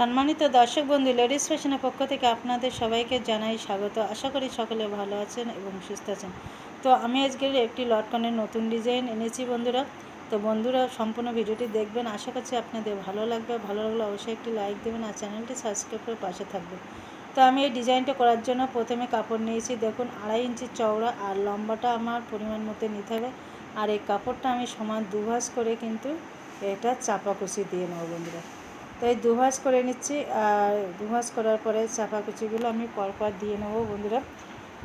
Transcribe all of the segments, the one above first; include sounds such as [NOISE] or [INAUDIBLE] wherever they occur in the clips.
সম্মানিত দর্শক বন্ধু, লেডিস ফ্যাশনের পক্ষ থেকে আপনাদের সবাইকে জানাই স্বাগত। আশা করি সকলে ভালো আছেন এবং সুস্থ আছেন। তো আমি আজকের একটি লটকনের নতুন ডিজাইন এনেছি বন্ধুরা। তো বন্ধুরা, সম্পূর্ণ ভিডিওটি দেখবেন। আশা করছি আপনাদের ভালো লাগবে। ভালো লাগলে অবশ্যই একটি লাইক দেবেন আর চ্যানেলটি সাবস্ক্রাইব করে পাশে থাকবে তো আমি এই ডিজাইনটা করার জন্য প্রথমে কাপড় নিয়েছি। দেখুন, আড়াই ইঞ্চি চওড়া আর লম্বাটা আমার পরিমাণ মতো নিতে হবে। আর এই কাপড়টা আমি সমান দুভাস করে কিন্তু এটা চাপা কুচি দিয়ে নেব বন্ধুরা। তো এই দুভাস করে নিচ্ছি আর দুভাস করার পরে চাপা কুচিগুলো আমি পরপর দিয়ে নেব বন্ধুরা।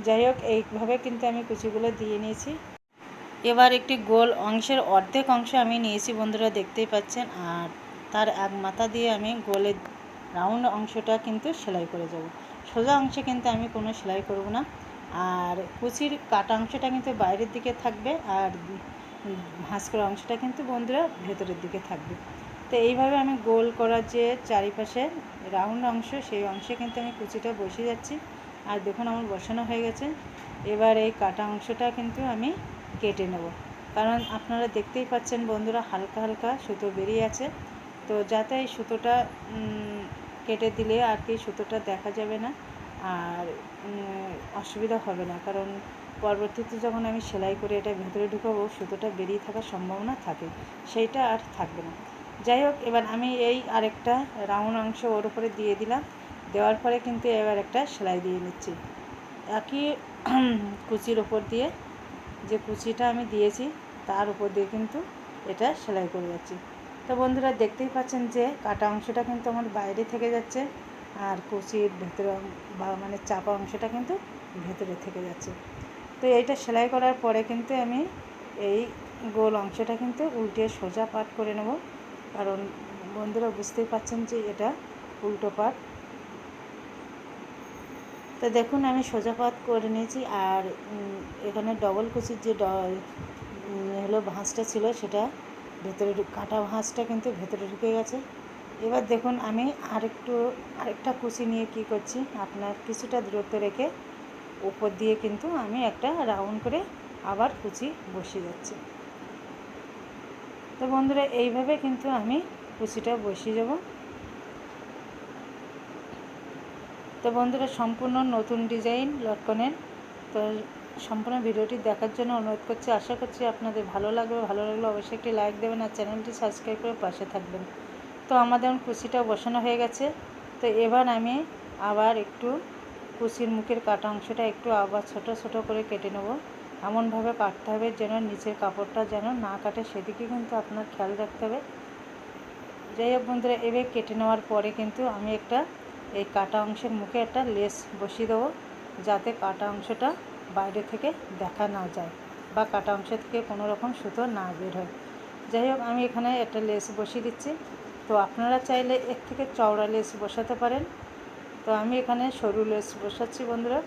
যাই হোক, এইভাবে কিন্তু আমি কুচিগুলো দিয়ে নিয়েছি। এবার একটি গোল অংশের অর্ধেক অংশ আমি নিয়েছি বন্ধুরা, দেখতেই পাচ্ছেন। আর তার এক মাথা দিয়ে আমি গোলের রাউন্ড অংশটা কিন্তু সেলাই করে যাব সোজা অংশে কিন্তু আমি কোনো সেলাই করব না। আর কুচির কাটা অংশটা কিন্তু বাইরের দিকে থাকবে আর ভাঁজ করা অংশটা কিন্তু বন্ধুরা ভেতরের দিকে থাকবে। তো এইভাবে আমি গোল করার যে চারিপাশে রাউন্ড অংশ, সেই অংশে কিন্তু আমি কুচিটা বসে যাচ্ছি। আর দেখুন আমার বসানো হয়ে গেছে। এবার এই কাটা অংশটা কিন্তু আমি কেটে নেব। কারণ আপনারা দেখতেই পাচ্ছেন বন্ধুরা হালকা হালকা সুতো বেরিয়ে আছে। তো যাতে এই সুতোটা কেটে দিলে আর কি সুতোটা দেখা যাবে না আর অসুবিধা হবে না। কারণ পরবর্তীতে যখন আমি সেলাই করে এটা ভেতরে ঢুকাবো, সুতোটা বেরিয়ে থাকার সম্ভাবনা থাকে। সেইটা আর থাকবে না। যাই হোক, এবার আমি এই আরেকটা রাউন্ড অংশ ওর উপরে দিয়ে দিলাম। দেওয়ার পরে কিন্তু এবার একটা সেলাই দিয়ে নিচ্ছি। একই [CLEARS THROAT] কুচির ওপর দিয়ে যে কুচিটা আমি দিয়েছি, তার উপর দিয়ে কিন্তু এটা সেলাই করে যাচ্ছি। তো বন্ধুরা, দেখতেই পাচ্ছেন যে কাটা অংশটা কিন্তু আমার বাইরে থেকে যাচ্ছে আর কুচির ভেতরে বা মানে চাপা অংশটা কিন্তু ভেতরে থেকে যাচ্ছে। তো এইটা সেলাই করার পরে কিন্তু আমি এই গোল অংশটা কিন্তু উল্টে সোজা পাট করে নেব। কারণ বন্ধুরা বুঝতেই পাচ্ছেন যে এটা উল্টো পাট। তো দেখুন, আমি সোজা পাত করে নিয়েছি আর এখানে ডবল কুচির যে হলো ভাঁজটা ছিল সেটা ভেতরে কাটা ভাঁজটা কিন্তু ভেতরে ঢুকে গেছে। এবার দেখুন, আমি আরেকটু, আরেকটা কুচি নিয়ে কি করছি, আপনার কিছুটা দূরত্ব রেখে উপর দিয়ে কিন্তু আমি একটা রাউন্ড করে আবার কুচি বসিয়ে যাচ্ছি তো বন্ধুরা, এইভাবে কিন্তু আমি কুচিটা বসিয়ে যাব তো বন্ধুরা, সম্পূর্ণ নতুন ডিজাইন লটকনের। তো সম্পূর্ণ ভিডিওটি দেখার জন্য অনুরোধ করছি, আশা করছি আপনাদের ভালো লাগবে। ভালো লাগলে অবশ্যই একটি লাইক দেবেন আর চ্যানেলটি সাবস্ক্রাইব করে পাশে থাকবেন। তো আমাদের কুচিটা বসানো হয়ে গেছে। তো এবার আমি আবার একটু কুচির মুখের কাটা অংশটা একটু আবার ছোট ছোট করে কেটে নেব। এমনভাবে কাটতে হবে যেন নিচের কাপড়টা যেন না কাটে। সেদিকে কিন্তু আপনার খেয়াল রাখতে হবে। যাই হোক বন্ধুরা এবার কেটে নেওয়ার পরে কিন্তু আমি একটা, এই কাটা অংশের মুখে একটা লেস বসিয়ে দেবো, যাতে কাটা অংশটা বাইরে থেকে দেখা না যায় বা কাটা অংশ থেকে কোনো রকম সুতো না বের হয়। যাই হোক, আমি এখানে একটা লেস বসিয়ে দিচ্ছি। তো আপনারা চাইলে এর থেকে চওড়া লেস বসাতে পারেন। তো আমি এখানে সরু লেস বসাচ্ছি বন্ধুরা।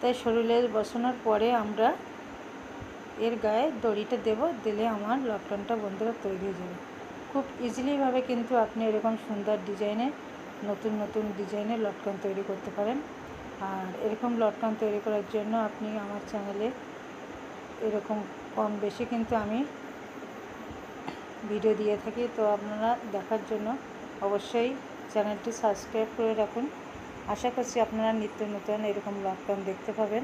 তাই লেস বসানোর পরে আমরা এর গায়ে দড়িটা দেব, দিলে আমার লটকনটা বন্ধুরা তৈরি হয়ে যাবে। খুব ইজিলিভাবে কিন্তু আপনি এরকম সুন্দর ডিজাইনে নতুন নতুন ডিজাইনের লটকন তৈরি করতে পারেন। আর এরকম লটকন তৈরি করার জন্য আপনি আমার চ্যানেলে এরকম কম বেশি কিন্তু আমি ভিডিও দিয়ে থাকি। তো আপনারা দেখার জন্য অবশ্যই চ্যানেলটি সাবস্ক্রাইব করে রাখুন। আশা করছি আপনারা নিত্য নতুন এরকম লটকন দেখতে পাবেন।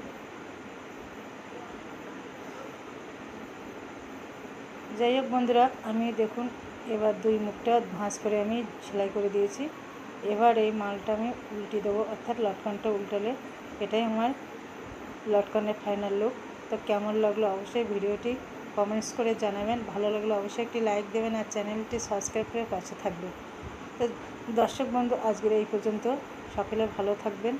যাই হোক বন্ধুরা, আমি দেখুন, এবার দুই মুখটা ভাঁজ করে আমি সেলাই করে দিয়েছি। এবার এই মালটা আমি উল্টে দেবো, অর্থাৎ লটকনটা উল্টালে এটাই আমার লটকনের ফাইনাল লুক তো কেমন লাগল অবশ্যই ভিডিওটি কমেন্টস করে জানাবেন। ভালো লাগলে অবশ্যই একটি লাইক দেবেন আর চ্যানেলটি সাবস্ক্রাইব করে পাশে থাকবেন তো দর্শক বন্ধু আজকের এই পর্যন্ত। সকলে ভালো থাকবেন।